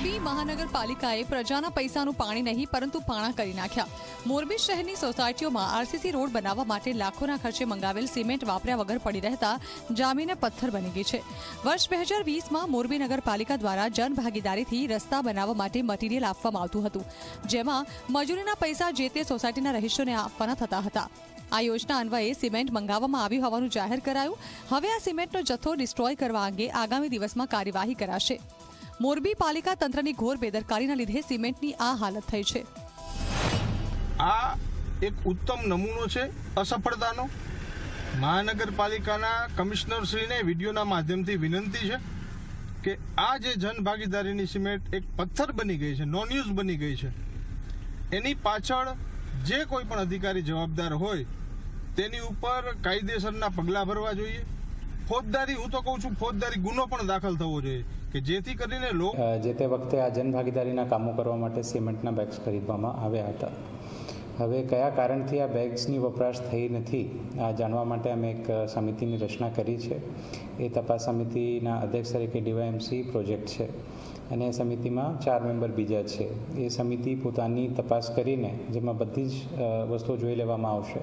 મોરબી મહાનગરપાલિકાએ પ્રજાના પૈસાનું પાણી નહીં, પરંતુ પાણા કરી નાખ્યા. મોરબી શહેરની સોસાયટીઓમાં આરસીસી રોડ બનાવવા માટે લાખોના ખર્ચે મંગાવેલ સિમેન્ટ વાપર્યા વગર પડી રહેતા જામીને પથ્થર બની ગઈ છે. વર્ષ બે હજાર વીસમાં મોરબી નગરપાલિકા દ્વારા જનભાગીદારીથી રસ્તા બનાવવા માટે મટીરીયલ આપવામાં આવતું હતું, જેમાં મજૂરીના પૈસા જે તે સોસાયટીના રહીશોને આપવાના થતા હતા. આ યોજના અન્વયે સિમેન્ટ મંગાવવામાં આવ્યું હોવાનું જાહેર કરાયું. હવે આ સિમેન્ટનો જથ્થો ડિસ્ટ્રોય કરવા અંગે આગામી દિવસમાં કાર્યવાહી કરાશે. મોરબી પાલિકા તંત્રની ઘોર બેદરકારીના લીધે સિમેન્ટની આ હાલત થઈ છે. આ એક ઉત્તમ નમૂનો છે, અસફળતાનો. મહાનગરપાલિકાના કમિશનરશ્રીને વિડીયોના માધ્યમથી વિનંતી છે કે આ જે જનભાગીદારીની સિમેન્ટ એક પથ્થર બની ગઈ છે નોન યુઝ બની ગઈ છે. એની પાછળ જે કોઈ પણ અધિકારી જવાબદાર હોય, તેની ઉપર કાયદેસરના પગલાં ભરવા જોઈએ. ફોજદારી, હું તો કહું છું, ફોજદારી ગુનો પણ દાખલ થવો જોઈએ કે જેથી કરીને લોકો જે તે વખતે આ જનભાગીદારીના કામો કરવા માટે સિમેન્ટના બેગ્સ ખરીદવામાં આવ્યા હતા. હવે કયા કારણથી આ બેગ્સની વપરાશ થઈ નથી, આ જાણવા માટે અમે એક સમિતિની રચના કરી છે. એ તપાસ સમિતિના અધ્યક્ષ તરીકે ડીવાયએમસી પ્રોજેક્ટ છે અને એ સમિતિમાં ચાર મેમ્બર બીજા છે. એ સમિતિ પોતાની તપાસ કરીને જેમાં બધી જ વસ્તુઓ જોઈ લેવામાં આવશે.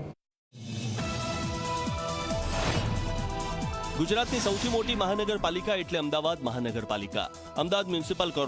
ગુજરાતની સૌથી મોટી મહાનગરપાલિકા એટલે અમદાવાદ મહાનગરપાલિકા. Ahmedabad municipal corporation